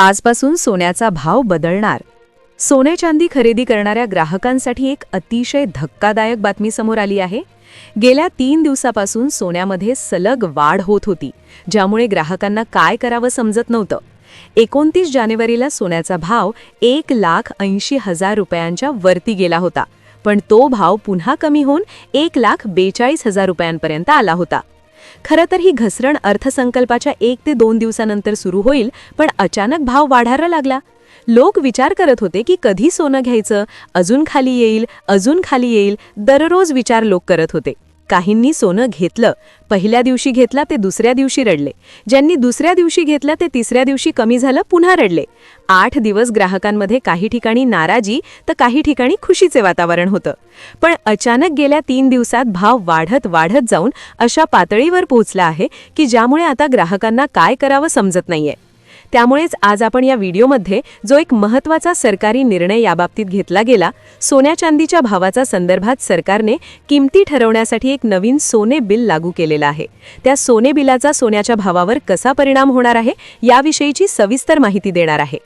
आजपासून सोन्याचा भाव बदलणार. सोने चांदी खरेदी करणाऱ्या ग्राहकांसाठी एक अतिशय धक्कादायक बातमी समोर आली आहे. गेल्या तीन दिवसापासून सोन्यामध्ये सलग वाढ होत होती ज्यामुळे ग्राहकांना काय करावं समजत नव्हतं. एकोणतीस जानेवारीला सोन्याचा भाव एक लाख ऐंशी हजार रुपयांच्या वरती गेला होता पण तो भाव पुन्हा कमी होऊन एक लाख बेचाळीस हजार रुपयांपर्यंत आला होता. खरं तर ही घसरण अर्थसंकल्पाच्या एक ते दोन दिवसानंतर सुरू होईल पण अचानक भाव वाढायला लागला. लोक विचार करत होते की कधी सोनं घ्यायचं? अजून खाली येईल अजून खाली येईल दररोज विचार लोक करत होते. काहींनी सोनं घेतलं पहिल्या दिवशी घेतला ते दुसऱ्या दिवशी रडले. ज्यांनी दुसऱ्या दिवशी घेतलं ते तिसऱ्या दिवशी कमी झालं पुन्हा रडले. आठ दिवस ग्राहकांमध्ये काही ठिकाणी नाराजी तर काही ठिकाणी खुशीचे वातावरण होतं. पण अचानक गेल्या तीन दिवसात भाव वाढत वाढत जाऊन अशा पातळीवर पोहोचला आहे की ज्यामुळे आता ग्राहकांना काय करावं समजत नाहीये. त्यामुळेच आज आपण या व्हिडिओमध्ये जो एक महत्त्वाचा सरकारी निर्णय याबाबतीत घेतला गेला सोन्या चांदीच्या भावाचा संदर्भात सरकारने किमती ठरवण्यासाठी एक नवीन सोने बिल लागू केलेलं आहे. त्या सोने बिलाचा सोन्याच्या भावावर कसा परिणाम होणार आहे याविषयीची सविस्तर माहिती देणार आहे.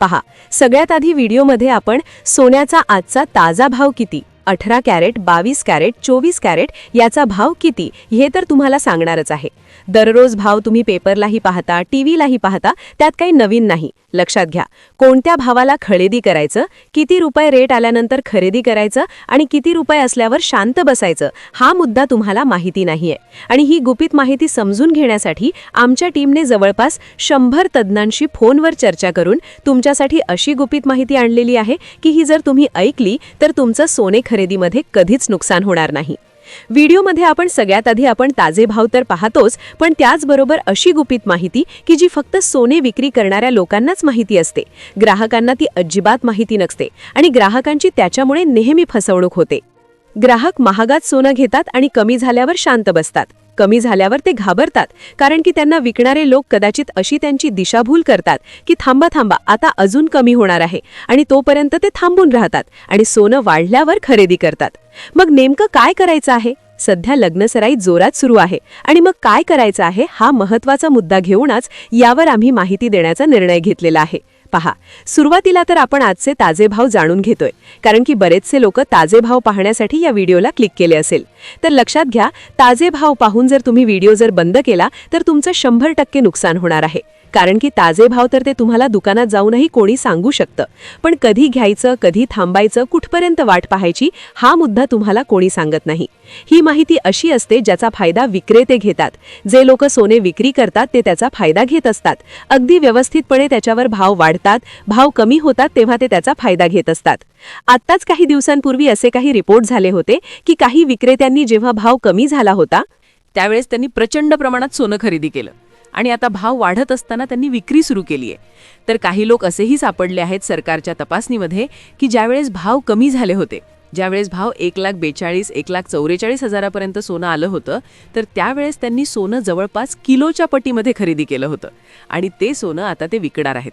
पहा सगळ्यात आधी व्हिडिओमध्ये आपण सोन्याचा आजचा ताजा भाव किती अठरा कॅरेट बावीस कॅरेट चोवीस कॅरेट याचा भाव किती हे तर तुम्हाला सांगणारच आहे. दररोज भाव तुम्ही पेपरलाही पाहता टीव्हीलाही पाहता त्यात काही नवीन नाही. लक्षात घ्या कोणत्या भावाला खरेदी करायचं किती रुपये रेट आल्यानंतर खरेदी करायचं आणि किती रुपये असल्यावर शांत बसायचं हा मुद्दा तुम्हाला माहिती नाहीये. आणि ही गुपित माहिती समजून घेण्यासाठी आमच्या टीमने जवळपास शंभर तज्ज्ञांशी फोनवर चर्चा करून तुमच्यासाठी अशी गुपित माहिती आणलेली आहे की ही जर तुम्ही ऐकली तर तुमचं सोने खरेदीमध्ये कधीच नुकसान होणार नाही. व्हिडिओमध्ये आपण सगळ्यात आधी आपण ताजे भाव तर पाहतोच पण त्याचबरोबर अशी गुपित माहिती की जी फक्त सोने विक्री करणाऱ्या लोकांनाच माहिती असते. ग्राहकांना ती अजिबात माहिती नसते आणि ग्राहकांची त्याच्यामुळे नेहमी फसवणूक होते. ग्राहक महागात सोनं घेतात आणि कमी झाल्यावर शांत बसतात. कमी झाल्यावर ते घाबरतात कारण की त्यांना विकणारे लोक कदाचित अशी त्यांची दिशाभूल करतात की थांबा थांबा आता अजून कमी होणार आहे आणि तोपर्यंत ते थांबून राहतात आणि सोनं वाढल्यावर खरेदी करतात. मग नेमकं काय करायचं आहे? सध्या लग्नसराई जोरात सुरू आहे आणि मग काय करायचं आहे हा महत्त्वाचा मुद्दा घेऊनच यावर आम्ही माहिती देण्याचा निर्णय घेतलेला आहे. पहा सुरुवातीला तर आपण आजचे ताजे भाव जाणून घेतोय कारण की बरेचसे लोक ताजे भाव पाहण्यासाठी या व्हिडिओला क्लिक केले असेल. तर लक्षात घ्या ताजे भाव पाहून जर तुम्ही व्हिडिओ जर बंद केला तर तुमचं शंभर टक्के नुकसान होणार आहे. कारण की ताजे भाव तर ते तुम्हाला दुकानात जाऊनही कोणी सांगू शकतं. पण कधी घ्यायचं कधी थांबायचं कुठपर्यंत वाट पाहायची हा मुद्दा तुम्हाला कोणी सांगत नाही. ही माहिती अशी असते ज्याचा फायदा विक्रेते घेतात. जे लोक सोने विक्री करतात ते त्याचा फायदा घेत असतात. अगदी व्यवस्थितपणे त्याच्यावर भाव वाढतात भाव कमी होतात तेव्हा ते त्याचा फायदा घेत असतात. आत्ताच काही दिवसांपूर्वी असे काही रिपोर्ट झाले होते की काही विक्रेत्यांनी जेव्हा भाव कमी झाला होता त्यावेळेस त्यांनी प्रचंड प्रमाणात सोनं खरेदी केलं. आणि आता भाव वाढत असताना त्यांनी विक्री सुरू केली आहे. तर काही लोक असेही सापडले आहेत सरकारच्या तपासणीमध्ये की ज्यावेळेस भाव कमी झाले होते ज्यावेळेस भाव एक लाख बेचाळीस एक लाख चौवेचाळीस हजारापर्यंत सोनं आलं होतं तर त्यावेळेस त्यांनी सोनं जवळपास किलोच्या पटीमध्ये खरेदी केलं होतं. आणि ते सोनं आता ते विकणार आहेत.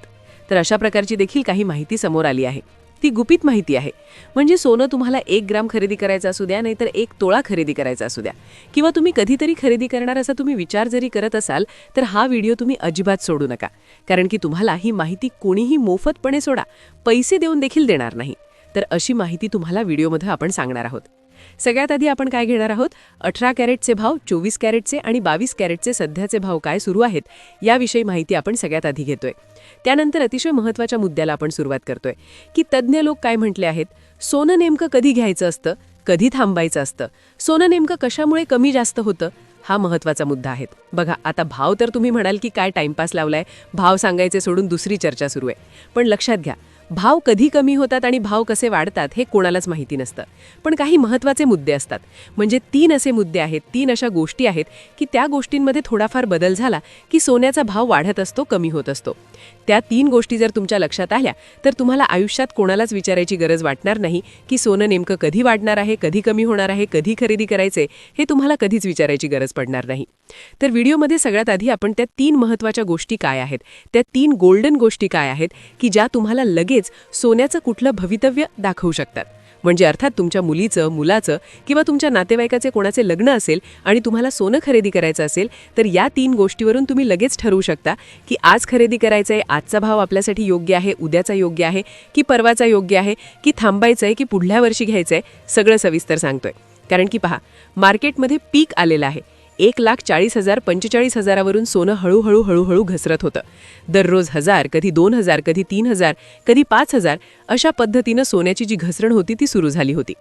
तर अशा प्रकारची देखील काही माहिती समोर आली आहे. ती गुपित माहिती आहे. म्हणजे सोनं तुम्हाला एक ग्राम खरेदी करायचं असू द्या नाहीतर एक तोळा खरेदी करायचा असू द्या. किंवा तुम्ही कधीतरी खरेदी करणार असा तुम्ही विचार जरी करत असाल तर हा व्हिडिओ तुम्ही अजिबात सोडू नका. कारण की तुम्हाला ही माहिती कोणीही मोफतपणे सोडा. पैसे देऊन देखील देणार नाही. तर अशी माहिती तुम्हाला व्हिडिओमध्ये आपण सांगणार आहोत. सगळ्यात आधी आपण काय घेणार आहोत? अठरा कॅरेटचे भाव चोवीस कॅरेटचे आणि बावीस कॅरेटचे सध्याचे भाव काय सुरू आहेत याविषयी माहिती आपण सगळ्यात आधी घेतोय. त्यानंतर अतिशय महत्त्वाच्या मुद्द्याला आपण सुरुवात करतोय. की तज्ज्ञ लोक काय म्हटले आहेत? सोनं नेमकं कधी घ्यायचं असतं? कधी थांबायचं असतं? सोनं नेमकं कशामुळे कमी जास्त होतं? हा महत्त्वाचा मुद्दा आहे. बघा आता भाव तर तुम्ही म्हणाल की काय टाइमपास लावलाय? भाव सांगायचे सोडून दुसरी चर्चा सुरू आहे. पण लक्षात घ्या भाव कधी कमी होतात आणि भाव कसे वाढतात हे कोणालाच माहिती नसतं. पण काही महत्त्वाचे मुद्दे असतात. म्हणजे तीन असे मुद्दे आहेत तीन अशा गोष्टी आहेत की त्या गोष्टींमध्ये थोडाफार बदल झाला की सोन्याचा भाव वाढत असतो कमी होत असतो. त्या तीन गोष्टी जर तुमच्या लक्षात आल्या तर तुम्हाला आयुष्यात कोणालाच विचारायची गरज वाटणार नाही की सोनं नेमकं कधी वाढणार आहे कधी कमी होणार आहे कधी खरेदी करायचे हे तुम्हाला कधीच विचारायची गरज पडणार नाही. तर व्हिडिओमध्ये सगळ्यात आधी आपण त्या तीन महत्त्वाच्या गोष्टी काय आहेत त्या तीन गोल्डन गोष्टी काय आहेत की ज्या तुम्हाला लगेच सोन्याचं कुठलं भवितव्य दाखवू शकतात. म्हणजे अर्थात तुमच्या मुलीचं मुलाचं किंवा तुमच्या नातेवाईकाचे कोणाचे लग्न असेल आणि तुम्हाला सोनं खरेदी करायचं असेल तर या तीन गोष्टीवरून तुम्ही लगेच ठरवू शकता की आज खरेदी करायचं आहे आजचा भाव आपल्यासाठी योग्य आहे उद्याचा योग्य आहे की परवाचा योग्य आहे की थांबायचं आहे की पुढल्या वर्षी घ्यायचं आहे सगळं सविस्तर सांगतोय. कारण की पहा मार्केटमध्ये पीक आलेलं आहे. एक लाख चाळीस हजार पंचेचाळीस हजारावरून सोनं हळूहळू हळूहळू घसरत होतं. दररोज हजार कधी दोन हजार कधी तीन हजार कधी पाच हजार अशा पद्धतीनं सोन्याची जी घसरण होती ती सुरू झाली होती.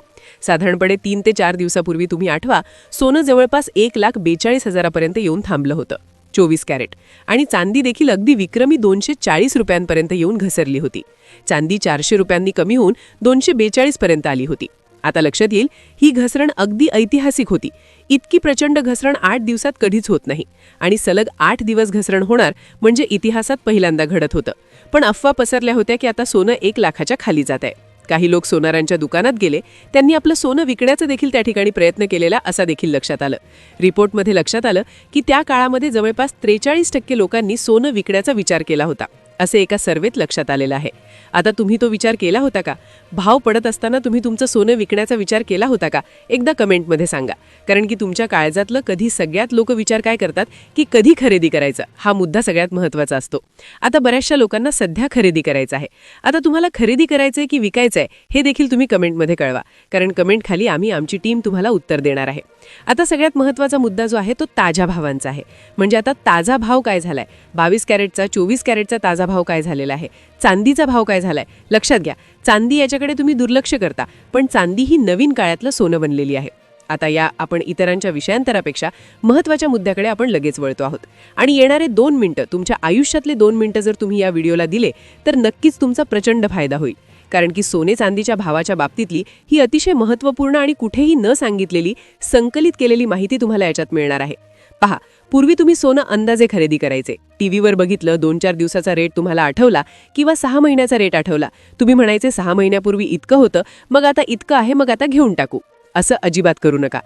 साधारणपणे तीन ते चार दिवसापूर्वी तुम्ही आठवा सोनं जवळपास एक लाख बेचाळीस हजारापर्यंत येऊन थांबलं होतं. चोवीस कॅरेट. आणि चांदी देखील अगदी विक्रमी दोनशे चाळीस रुपयांपर्यंत येऊन घसरली होती. चांदी चारशे रुपयांनी कमी होऊन दोनशे बेचाळीसपर्यंत आली होती. आता लक्षात येईल ही घसरण अगदी ऐतिहासिक होती. इतकी प्रचंड घसरण आठ दिवसात कधीच होत नाही. आणि सलग आठ दिवस घसरण होणार म्हणजे इतिहासात पहिल्यांदा घडत होतं. पण अफवा पसरल्या होत्या की आता सोनं एक लाखाच्या खाली जात आहे. काही लोक सोनारांच्या दुकानात गेले. त्यांनी आपलं सोनं विकण्याचा देखील त्या ठिकाणी प्रयत्न केलेला असा देखील लक्षात आलं. रिपोर्टमध्ये लक्षात आलं की त्या काळामध्ये जवळपास त्रेचाळीस टक्के लोकांनी सोनं विकण्याचा विचार केला होता. असे एका सर्वेत लक्षात आलेलं आहे. आता तुम्ही तो विचार केला होता का? भाव पडत असताना तुम्ही तुमचं सोनं विकण्याचा विचार केला होता का? एकदा कमेंटमध्ये सांगा. कारण की तुमच्या काळजातलं कधी सगळ्यात लोक विचार काय करतात? की कधी खरेदी करायचं? हा मुद्दा सगळ्यात महत्त्वाचा असतो. आता बऱ्याचशा लोकांना सध्या खरेदी करायचं आहे. आता तुम्हाला खरेदी करायचं आहे की विकायचं आहे हे देखील तुम्ही कमेंटमध्ये कळवा. कारण कमेंट खाली आम्ही आमची टीम तुम्हाला उत्तर देणार आहे. आता सगळ्यात महत्त्वाचा मुद्दा जो आहे तो ताज्या भावांचा आहे. म्हणजे आता ताजा भाव काय झालाय? बावीस कॅरेटचा चोवीस कॅरेटचा ताजा भाव काय झालेला आहे? चांदीचा भाव काय झालाय? लक्षात घ्या चांदी याच्याकडे तुम्ही दुर्लक्ष करता पण चांदी ही नवीन काळातलं सोनं बनलेली आहे. आता या आपण इतरांच्या विषयांतरापेक्षा महत्त्वाच्या मुद्द्याकडे आपण लगेच वळतो आहोत. आणि येणारे दोन मिनटं तुमच्या आयुष्यातले दोन मिनटं जर तुम्ही या व्हिडिओला दिले तर नक्कीच तुमचा प्रचंड फायदा होईल. कारण की सोने चांदीच्या भावाच्या बाबतीतली ही अतिशय महत्त्वपूर्ण आणि कुठेही न सांगितलेली संकलित केलेली माहिती तुम्हाला याच्यात मिळणार आहे. पहा पूर्वी तुम्ही सोनं अंदाजे खरेदी करायचे. टीव्हीवर बघितलं दोन चार दिवसाचा रेट तुम्हाला आठवला किंवा सहा महिन्याचा रेट आठवला. तुम्ही म्हणायचे सहा महिन्यापूर्वी इतकं होतं मग आता इतकं आहे मग आता घेऊन टाकू. असं अजिबात करू नका.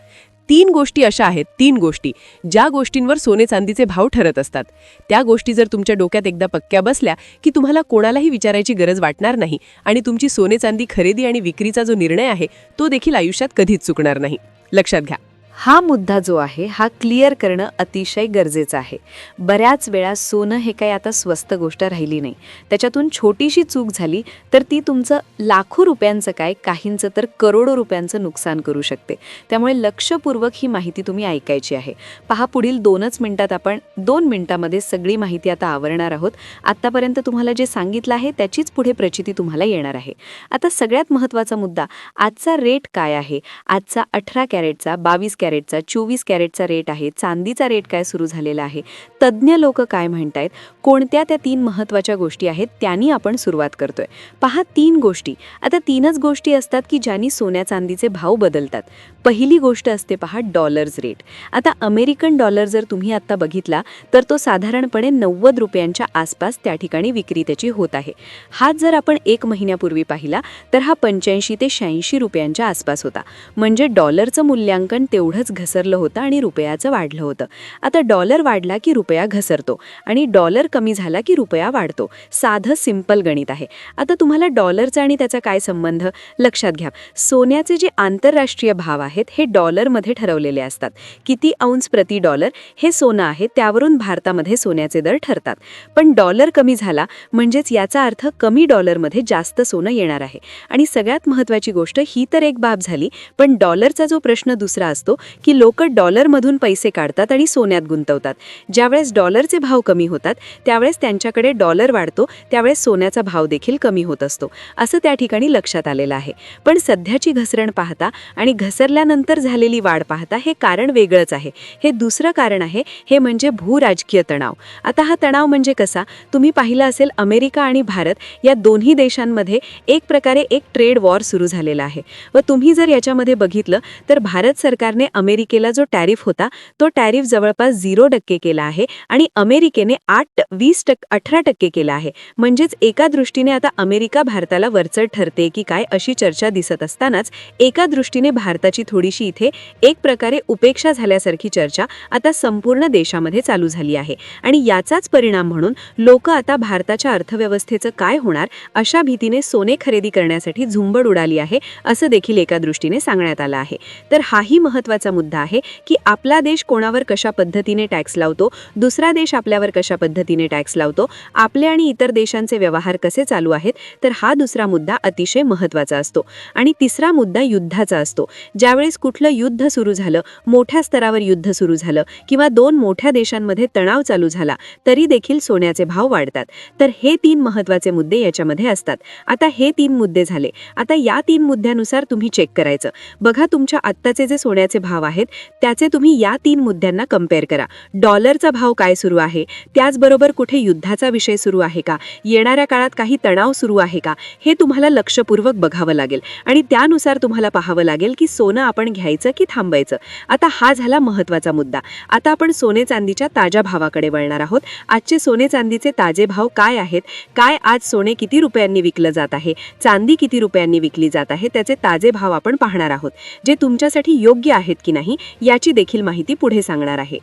तीन गोष्टी अशा आहेत तीन गोष्टी. ज्या गोष्टींवर सोने चांदीचे भाव ठरत असतात. त्या गोष्टी जर तुमच्या डोक्यात एकदा पक्क्या बसल्या की तुम्हाला कोणालाही विचारायची गरज वाटणार नाही आणि तुमची सोने चांदी खरेदी आणि विक्रीचा जो निर्णय आहे तो देखील आयुष्यात कधीच चुकणार नाही. लक्षात घ्या. हा मुद्दा जो आहे हा क्लिअर करणं अतिशय गरजेचं आहे. बऱ्याच वेळा सोनं हे काही आता स्वस्त गोष्ट राहिली नाही. त्याच्यातून छोटीशी चूक झाली तर ती तुमचं लाखो रुपयांचं काय काहींचं तर करोडो रुपयांचं नुकसान करू शकते. त्यामुळे लक्षपूर्वक ही माहिती तुम्ही ऐकायची आहे. पहा पुढील दोनच मिनिटात आपण दोन मिनिटामध्ये सगळी माहिती आता आवरणार आहोत. आत्तापर्यंत तुम्हाला जे सांगितलं आहे त्याचीच पुढे प्रचिती तुम्हाला येणार आहे. आता सगळ्यात महत्त्वाचा मुद्दा आजचा रेट काय आहे? आजचा अठरा कॅरेटचा बावीस कॅरेटचा चोवीस कॅरेटचा रेट आहे. चांदीचा रेट काय सुरू झालेला आहे? तज्ज्ञ लोक काय म्हणतायत? कोणत्या त्या तीन महत्त्वाच्या गोष्टी आहेत? त्यांनी आपण सुरुवात करतोय. पहा तीन गोष्टी. आता तीनच गोष्टी असतात की ज्यांनी सोन्या चांदीचे भाव बदलतात. पहिली गोष्ट असते पहा डॉलर्स रेट. आता अमेरिकन डॉलर जर तुम्ही आत्ता बघितला तर तो साधारणपणे नव्वद रुपयांच्या आसपास त्या ठिकाणी विक्री त्याची होत आहे. हाच जर आपण एक महिन्यापूर्वी पाहिला तर हा पंच्याऐंशी ते शहाऐंशी रुपयांच्या आसपास होता. म्हणजे डॉलरचं मूल्यांकन तेवढं तेवढंच घसरलं होतं आणि रुपयाचं वाढलं होतं. आता डॉलर वाढला की रुपया घसरतो आणि डॉलर कमी झाला की रुपया वाढतो. साधं सिंपल गणित आहे. आता तुम्हाला डॉलरचा आणि त्याचा काय संबंध? लक्षात घ्या. सोन्याचे जे आंतरराष्ट्रीय भाव आहेत हे डॉलरमध्ये ठरवलेले असतात. किती औंस प्रति डॉलर? हे सोनं आहे त्यावरून भारतामध्ये सोन्याचे दर ठरतात. पण डॉलर कमी झाला म्हणजेच याचा अर्थ कमी डॉलरमध्ये जास्त सोनं येणार आहे. आणि सगळ्यात महत्त्वाची गोष्ट ही तर एक बाब झाली पण डॉलरचा जो प्रश्न दुसरा असतो की लोक डॉलरमधून पैसे काढतात आणि सोन्यात गुंतवतात. ज्यावेळेस डॉलरचे भाव कमी होतात त्यावेळेस त्यांच्याकडे डॉलर वाढतो त्यावेळेस सोन्याचा भाव देखील कमी होत असतो. असं त्या ठिकाणी लक्षात आलेलं आहे. पण सध्याची घसरण पाहता आणि घसरल्यानंतर झालेली वाढ पाहता हे कारण वेगळंच आहे. हे दुसरं कारण आहे हे म्हणजे भूराजकीय तणाव. आता हा तणाव म्हणजे कसा? तुम्ही पाहिलं असेल अमेरिका आणि भारत या दोन्ही देशांमध्ये एक प्रकारे एक ट्रेड वॉर सुरू झालेला आहे. व तुम्ही जर याच्यामध्ये बघितलं तर भारत सरकारने अमेरिकेला जो टॅरिफ होता तो टॅरिफ जवळपास झिरो टक्के केला आहे आणि अमेरिकेने आठ वीस टक्के अठरा टक्के केला आहे. म्हणजेच एका दृष्टीने आता अमेरिका भारताला वरचढ ठरते की काय अशी चर्चा दिसत असतानाच एका दृष्टीने भारताची थोडीशी इथे एक प्रकारे उपेक्षा झाल्यासारखी चर्चा आता संपूर्ण देशामध्ये चालू झाली आहे. आणि याचाच परिणाम म्हणून लोक आता भारताच्या अर्थव्यवस्थेचं काय होणार अशा भीतीने सोने खरेदी करण्यासाठी झुंबड उडाली आहे असं देखील एका दृष्टीने सांगण्यात आलं आहे. तर हाही महत्त्वाचा मुद्दा आहे की आपला देश कोणावर कशा पद्धतीने टॅक्स लावतो दुसरा देश आपल्यावर कशा पद्धतीने टॅक्स लावतो आपले आणि इतर देशांचे व्यवहार कसे चालू आहेत तर हा दुसरा मुद्दा अतिशय महत्त्वाचा असतो. आणि तिसरा मुद्दा युद्धाचा असतो. ज्यावेळेस कुठलं युद्ध सुरू झालं मोठ्या स्तरावर युद्ध सुरू झालं किंवा दोन मोठ्या देशांमध्ये तणाव चालू झाला तरी देखील सोन्याचे भाव वाढतात. तर हे तीन महत्त्वाचे मुद्दे याच्यामध्ये असतात. आता हे तीन मुद्दे झाले. आता या तीन मुद्द्यानुसार तुम्ही चेक करायचं. बघा तुमच्या आत्ताचे जे सोन्याचे भाव आहेत त्याचे तुम्ही या तीन मुद्द्यांना कंपेअर करा. डॉलरचा भाव काय सुरू आहे? त्याचबरोबर कुठे युद्धाचा विषय सुरू आहे का? येणाऱ्या काळात काही तणाव सुरू आहे का? हे तुम्हाला लक्षपूर्वक बघावं लागेल. आणि त्यानुसार तुम्हाला पाहावं लागेल की सोनं आपण घ्यायचं की थांबायचं. आता हा झाला महत्त्वाचा मुद्दा. आता आपण सोने चांदीच्या ताज्या भावाकडे वळणार आहोत. आजचे सोने चांदीचे ताजे भाव काय आहेत? काय आज सोने किती रुपयांनी विकलं जात आहे? चांदी किती रुपयांनी विकली जात आहे? त्याचे ताजे भाव आपण पाहणार आहोत. जे तुमच्यासाठी योग्य आहेत की नाही याची देखील माहिती पुढे सांगणार आहे.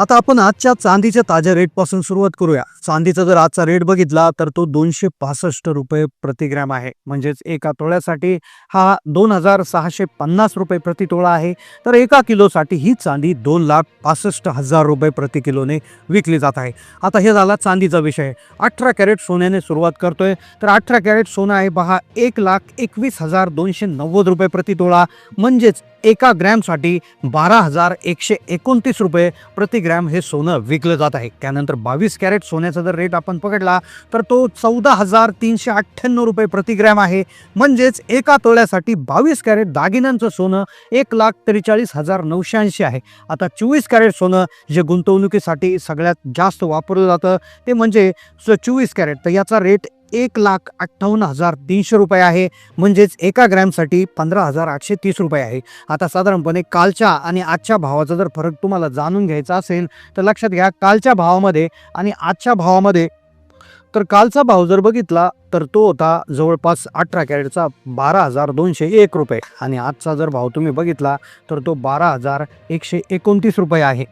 आता आपण आजच्या चांदीच्या ताज्या रेटपासून सुरुवात करूया. चांदीचा जर आजचा रेट बघितला तर तो दोनशे पासष्ट रुपये प्रतिग्रॅम आहे. म्हणजेच एका तोळ्यासाठी हा दोन हजार सहाशे पन्नास रुपये प्रति तोळा आहे. तर एका किलोसाठी ही चांदी दोन लाख पासष्ट हजार रुपये प्रति किलोने विकली जात आहे. आता हे झाला चांदीचा विषय. अठरा कॅरेट सोन्याने सुरुवात करतोय. तर अठरा कॅरेट सोनं आहे पहा एक लाख एकवीस हजार दोनशे नव्वद रुपये प्रति तोळा. म्हणजेच एका ग्रॅमसाठी बारा हजार एकशे एकोणतीस रुपये प्रति ग्रॅम हे सोनं विकलं जात आहे. त्यानंतर बावीस कॅरेट सोन्याचा जर रेट आपण पकडला तर तो चौदा हजार तीनशे अठ्ठ्याण्णव रुपये प्रतिग्रॅम आहे. म्हणजेच एका तोळ्यासाठी बावीस कॅरेट दागिन्यांचं सोनं एक लाख त्रेचाळीस हजार नऊशे ऐंशी आहे. आता चोवीस कॅरेट सोनं जे गुंतवणुकीसाठी सगळ्यात जास्त वापरलं जातं ते म्हणजे चोवीस कॅरेट. तर याचा रेट एक लाख अठ्ठावन्न हजार तीनशे रुपये आहे. म्हणजेच एका ग्रॅमसाठी पंधरा हजार आठशे तीस रुपये आहे. आता साधारणपणे कालच्या आणि आजच्या भावाचा जर फरक तुम्हाला जाणून घ्यायचा असेल तर लक्षात घ्या कालच्या भावामध्ये आणि आजच्या भावामध्ये तर कालचा भाव जर बघितला तर तो होता जवळपास अठरा कॅरेटचा बारा हजार दोनशे एक रुपये. आणि आजचा जर भाव तुम्ही बघितला तर तो बारा हजार एकशे एकोणतीस रुपये आहे.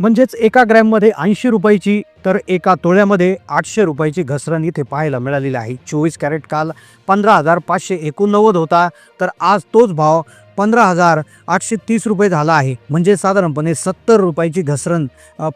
म्हणजेच एका ग्रॅममध्ये ऐंशी रुपयाची तर एका तोळ्यामध्ये आठशे रुपयाची घसरण इथे पाहायला मिळालेली आहे. चोवीस कॅरेट काल पंधरा हजार पाचशे एकोणनव्वद होता तर आज तोच भाव पंधरा हजार आठशे तीस रुपये झाला आहे. म्हणजे साधारणपणे सत्तर रुपयाची घसरण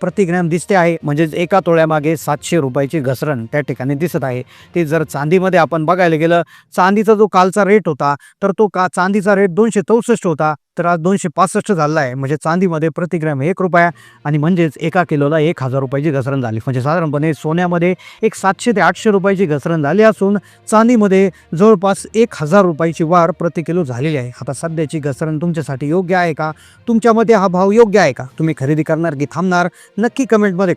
प्रति ग्रॅम दिसते आहे. म्हणजेच एका तोळ्यामागे सातशे रुपयाची घसरण त्या ठिकाणी दिसत आहे. ते जर चांदीमध्ये आपण बघायला गेलं चांदीचा जो कालचा रेट होता तर तो का चांदीचा रेट दोनशे चौसष्ट होता तर आज दोनशे पासष्ट झाला आहे म्हणजे चांदीमध्ये प्रतिग्रॅम एक रुपया आणि म्हणजेच एका किलोला एक हजार रुपयाची घसरण झाली. म्हणजे साधारणपणे सोन्यामध्ये एक सातशे ते आठशे रुपयाची घसरण झाली असून चांदीमध्ये जवळपास एक हजार रुपयाची वाढ प्रति किलो झालेली आहे. आता सध्याची घसरण तुमच्यासाठी योग्य आहे का? तुमच्यामध्ये हा भाव योग्य आहे का? तुम्ही खरेदी करणार की थांबणार? नक्की कमेंटमध्ये